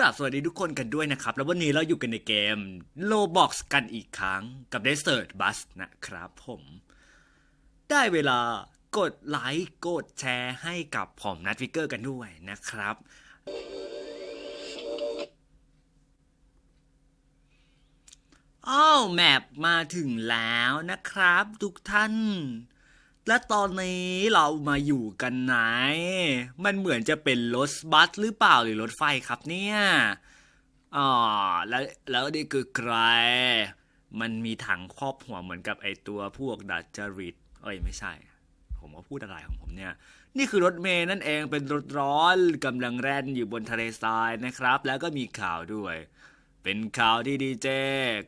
ครับสวัสดีทุกคนกันด้วยนะครับ แล้ววันนี้เราอยู่กันในเกม Roblox กันอีกครั้งกับ Desert Bus นะครับผม ได้เวลากดไลค์กดแชร์ให้กับผมนัทฟิกเกอร์กันด้วยนะครับ อ้าวแมปมาถึงแล้วนะครับทุกท่าน และตอนนี้เรามาอยู่กันไหน มันเหมือนจะเป็นรถบัสหรือเปล่าหรือรถไฟครับเนี่ยอ๋อแล้วแล้วนี่คือใคร มันมีถังครอบหัวเหมือนกับไอตัวพวกดัจจริต เอ้ยไม่ใช่ ผมก็พูดอะไรของผมเนี่ย นี่คือรถเมย์นั่นเองเป็นรถร้อนกำลังแล่นอยู่บนทะเลทรายนะครับ แล้วก็มีข่าวด้วย เป็นข่าวที่ดีเจ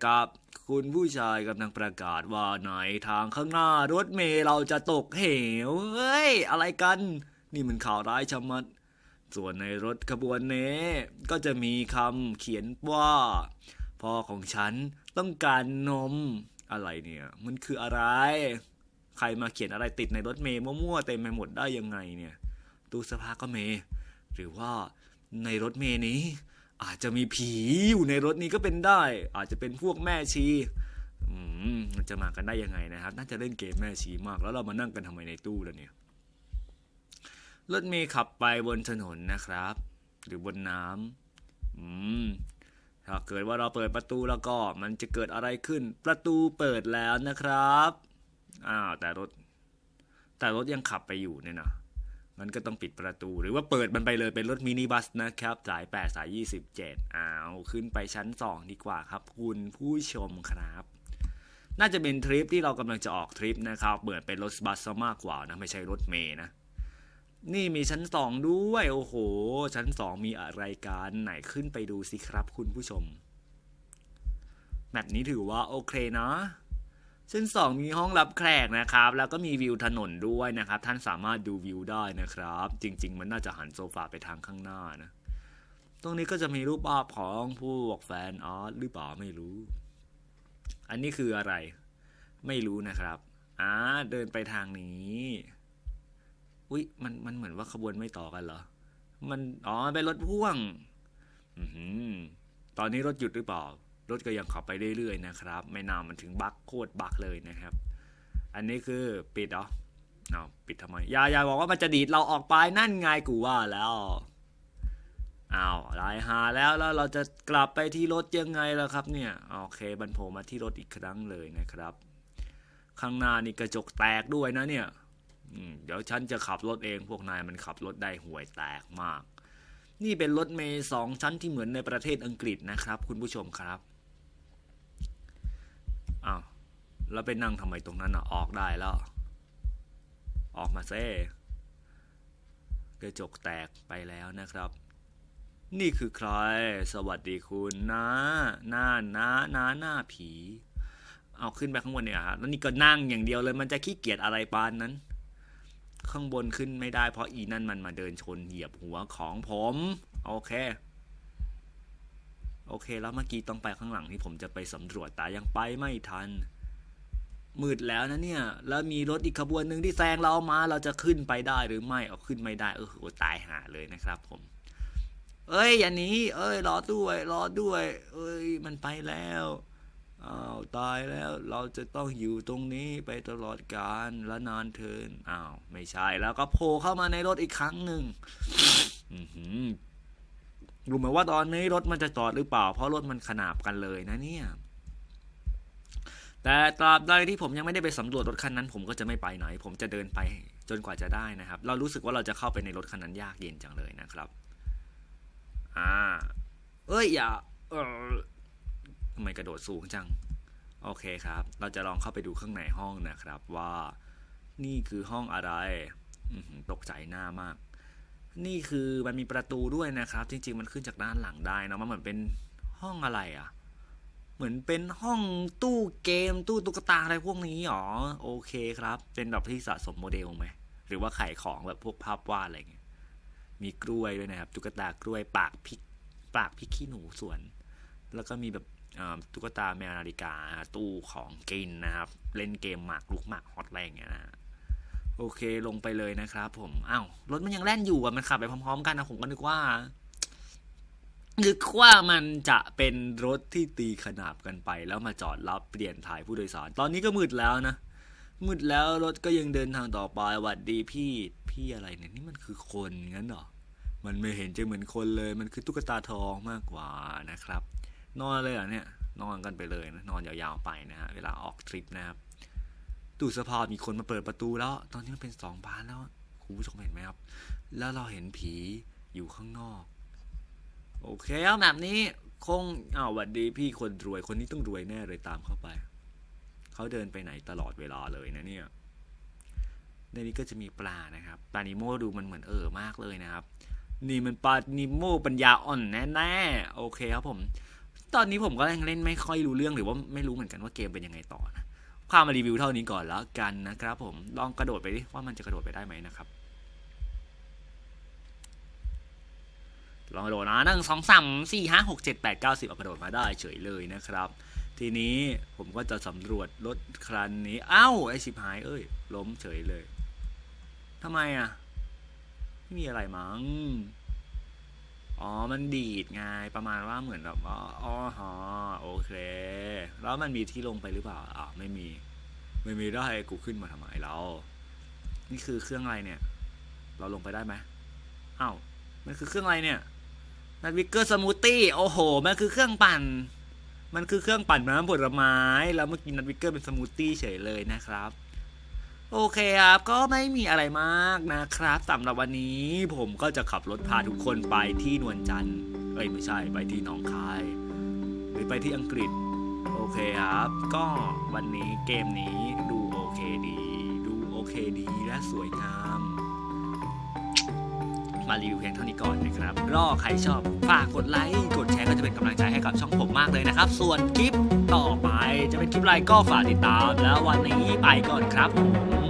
กับคุณผู้ชายกำลังประกาศว่าในทางข้างหน้ารถเมล์เราจะตกเหวเฮ้ย อะไรกัน นี่มันข่าวร้ายชะมัด ส่วนในรถขบวนนี้ก็จะมีคำเขียนว่า พ่อของฉันต้องการนม อะไรเนี่ย มันคืออะไร ใครมาเขียนอะไรติดในรถเมล์มั่วๆเต็มไปหมดได้ยังไงเนี่ย ตู้เสื้อผ้าก็เมย์หรือว่าในรถเมล์นี้ อาจจะมีผีอยู่ในรถนี้ก็เป็นได้ อาจจะเป็นพวกแม่ชีมันจะมากันได้ยังไงนะครับ น่าจะเล่นเกมแม่ชีมาก แล้วเรามานั่งกันทำไมในตู้ล่ะเนี่ยรถเมล์ขับไปบนถนนนะครับ หรือบนน้ำอืมถ้าเกิดว่าเราเปิดประตูแล้วก็มันจะเกิดอะไรขึ้น ประตูเปิดแล้วนะครับอ้าวแต่รถ แต่รถยังขับไปอยู่เนี่ยนะ มันก็ต้องปิดประตู หรือว่าเปิดมันไปเลยเป็นรถมินิบัสนะครับ สาย 8 สาย 27อ้าวขึ้นไปชั้น 2 ดีกว่าครับ คุณผู้ชมครับ น่าจะเป็นทริปที่เรากำลังจะออกทริปนะครับเหมือนเป็นรถบัสซะมากกว่านะ ไม่ใช่รถเมย์นะ นี่มีชั้น 2 ด้วย โอ้โห ชั้น 2 มีอะไรกันไหนขึ้นไปดูสิครับ คุณผู้ชมแบบนี้ถือว่าโอเคนะ ชั้นสองมีห้องรับแขกนะครับ แล้วก็มีวิวถนนด้วยนะครับ ท่านสามารถดูวิวได้นะครับ จริง ๆ มันน่าจะหันโซฟาไปทางข้างหน้านะ ตรงนี้ก็จะมีรูปภาพของพวกแฟนอาร์ตหรือเปล่าไม่รู้ อันนี้คืออะไร ไม่รู้นะครับอ่าเดินไปทางนี้ อุ๊ยมันมันเหมือนว่าขบวนไม่ต่อกันเหรอ มัน อ๋อเป็นรถพ่วง อืตอนนี้รถหยุดหรือเปล่า รถก็ยังขับไปเรื่อยๆนะครับ ไม่นานมันถึงบักโคตรบักเลยนะครับ อันนี้คือปิดเหรอเอาปิดทำไมยาย่าบอกว่ามันจะดีดเราออกไปนั่นไงกูว่าแล้วอ้าวลายหาแล้วแล้วเราจะกลับไปที่รถยังไงล่ะครับเนี่ยโอเคบันโผล่มาที่รถอีกครั้งเลยนะครับ ข้างหน้านี่กระจกแตกด้วยนะเนี่ยเดี๋ยวฉันจะขับรถเองพวกนายมันขับรถได้ห่วยแตกมาก นี่เป็นรถเมย์สองชั้นที่เหมือนในประเทศอังกฤษนะครับ คุณผู้ชมครับ อ้าวแล้วไปนั่งทำไมตรงนั้นอะออกได้แล้ว ออกมาเซ่กระจกแตกไปแล้วนะครับ นี่คือใคร สวัสดีคุณนะหน้าน้าน้าหน้าผี เอาขึ้นไปข้างบนเนี่ยครับแล้วนี่ก็นั่งอย่างเดียวเลยมันจะขี้เกียจอะไรปานนั้น ข้างบนขึ้นไม่ได้เพราะอีนั่นมันมาเดินชนเหยียบหัวของผม โอเค โอเค แล้วเมื่อกี้ต้องไปข้างหลังที่ผมจะไปสำรวจแต่ยังไปไม่ทัน มืดแล้วนะเนี่ย แล้วมีรถอีกขบวนหนึ่งที่แซงเรามา เราจะขึ้นไปได้หรือไม่เอาขึ้นไม่ได้เออโหตายหาเลยนะครับ ผม เอ้ยอย่าหนี้ เอ้ยรอด้วยรอด้วย เอ้ย มันไปแล้วอ้าวตายแล้วเราจะต้องอยู่ตรงนี้ไปตลอดกาลและนานเทินอ้าวไม่ใช่แล้วก็โผล่เข้ามาในรถอีกครั้งหนึ่ง รู้ไหมว่าตอนนี้รถมันจะจอดหรือเปล่า เพราะรถมันขนาบกันเลยนะเนี่ยแต่ตราบใดที่ผมยังไม่ได้ไปสำรวจรถคันนั้น ผมก็จะไม่ไปไหน ผมจะเดินไปจนกว่าจะได้นะครับ เรารู้สึกว่าเราจะเข้าไปในรถคันนั้นยากเย็นจังเลยนะครับ อ่า เอ้ยอย่าเออทำไมกระโดดสูงจัง โอเคครับ เราจะลองเข้าไปดูข้างในห้องนะครับ ว่า นี่คือห้องอะไรตกใจหน้ามาก นี่คือมันมีประตูด้วยนะครับ จริง ๆ มันขึ้นจากด้านหลังได้นะมันเหมือนเป็นห้องอะไรอะ่ะ เหมือนเป็นห้องตู้เกมตู้ตุ๊กตาอะไรพวกนี้หรอโอเคครับ เป็นแบบที่สะสมโมเดลไหมหรือว่าขายของแบบพวกภาพวาดอะไรเงี้ยมีกล้วยด้วยนะครับตุ๊กตากล้วยปากพิกปากพิกขี้หนูสวน แล้วก็มีแบบตุ๊กตาแมวนาฬิกาตู้ของกินนะครับ เล่นเกมหมากลุกหมากฮอตอะไรอย่างเงี้ยนะ โอเคลงไปเลยนะครับ ผมอ้าวรถมันยังแล่นอยู่อะมันขับไปพร้อมๆ กันนะผมก็นึกว่านึกว่ามันจะเป็นรถที่ตีขนาบกันไป แล้วมาจอดรับเปลี่ยนถ่ายผู้โดยสาร ตอนนี้ก็มืดแล้วนะ มืดแล้วรถก็ยังเดินทางต่อไปหวัดดีพี่พี่อะไรเนี่ยนี่มันคือคนงั้นเหรอ มันไม่เห็นจะเหมือนคนเลย มันคือตุ๊กตาทองมากกว่านะครับ นอนเลยเหรอเนี่ย นอนกันไปเลยนะนอนยาวๆไปนะฮะเวลาออกทริปนะครับ ตู้เสื้อผ้ามีคนมาเปิดประตูแล้ว ตอนนี้มันเป็นสองบานแล้วคุณผู้ชมเห็นไหมครับ แล้วเราเห็นผีอยู่ข้างนอก โอเคเอาแบบนี้คงอ้าวหวัดดีพี่คนรวยคนนี้ต้องรวยแน่เลยตามเข้าไป เขาเดินไปไหนตลอดเวลาเลยนะเนี่ยในนี้ก็จะมีปลานะครับ ปลานิโมดูมันเหมือนเออมากเลยนะครับ นี่มันปลานิโมปัญญาอ่อนแน่ๆโอเคครับผม ตอนนี้ผมก็ยังเล่นไม่ค่อยรู้เรื่องหรือว่าไม่รู้เหมือนกันว่าเกมเป็นยังไงต่อนะ พามารีวิวเท่านี้ก่อนแล้วกันนะครับผมลองกระโดดไปดิว่ามันจะกระโดดไปได้ไหมนะครับ ลองกระโดดนะหนึ่งสองสามสี่ห้าหกเจ็ดแปดเก้าสิบกระโดดมาได้เฉยเลยนะครับ ทีนี้ผมก็จะสำรวจรถคันนี้เอ้าไอชิบหายเอ้ย ล้มเฉยเลยทำไมอะไม่มีอะไรมั้ง อ๋อ มันดีดไงประมาณว่าเหมือนแบบอ๋อฮะโอเค แล้วมันมีที่ลงไปหรือเปล่าอ่าไม่มี ไม่มีได้กูขึ้นมาทำไมเรา นี่คือเครื่องอะไรเนี่ย เราลงไปได้ไหมอ้าวมันคือเครื่องอะไรเนี่ยนัดวิกเกอร์สมูทตี้โอ้โห มันคือเครื่องปั่น มันคือเครื่องปั่นน้ำผลไม้ แล้วเมื่อกี้นัดวิกเกอร์เป็นสมูทตี้เฉยเลยนะครับ โอเคครับ ก็ไม่มีอะไรมากนะครับสำหรับวันนี้ผมก็จะขับรถพาทุกคนไปที่นวลจันทร์เอ้ยไม่ใช่ไปที่หนองคาย หรือไปที่อังกฤษ โอเคครับ ก็วันนี้เกมนี้ดูโอเคดี ดูโอเคดีและสวยงาม มารีวิวเพียงเท่านี้ก่อนนะครับรอใครชอบฝากกดไลค์กดแชร์ก็จะเป็นกำลังใจให้กับช่องผมมากเลยนะครับ ส่วนคลิปต่อไปจะเป็นคลิปอะไรก็ฝากติดตาม แล้ววันนี้ไปก่อนครับผม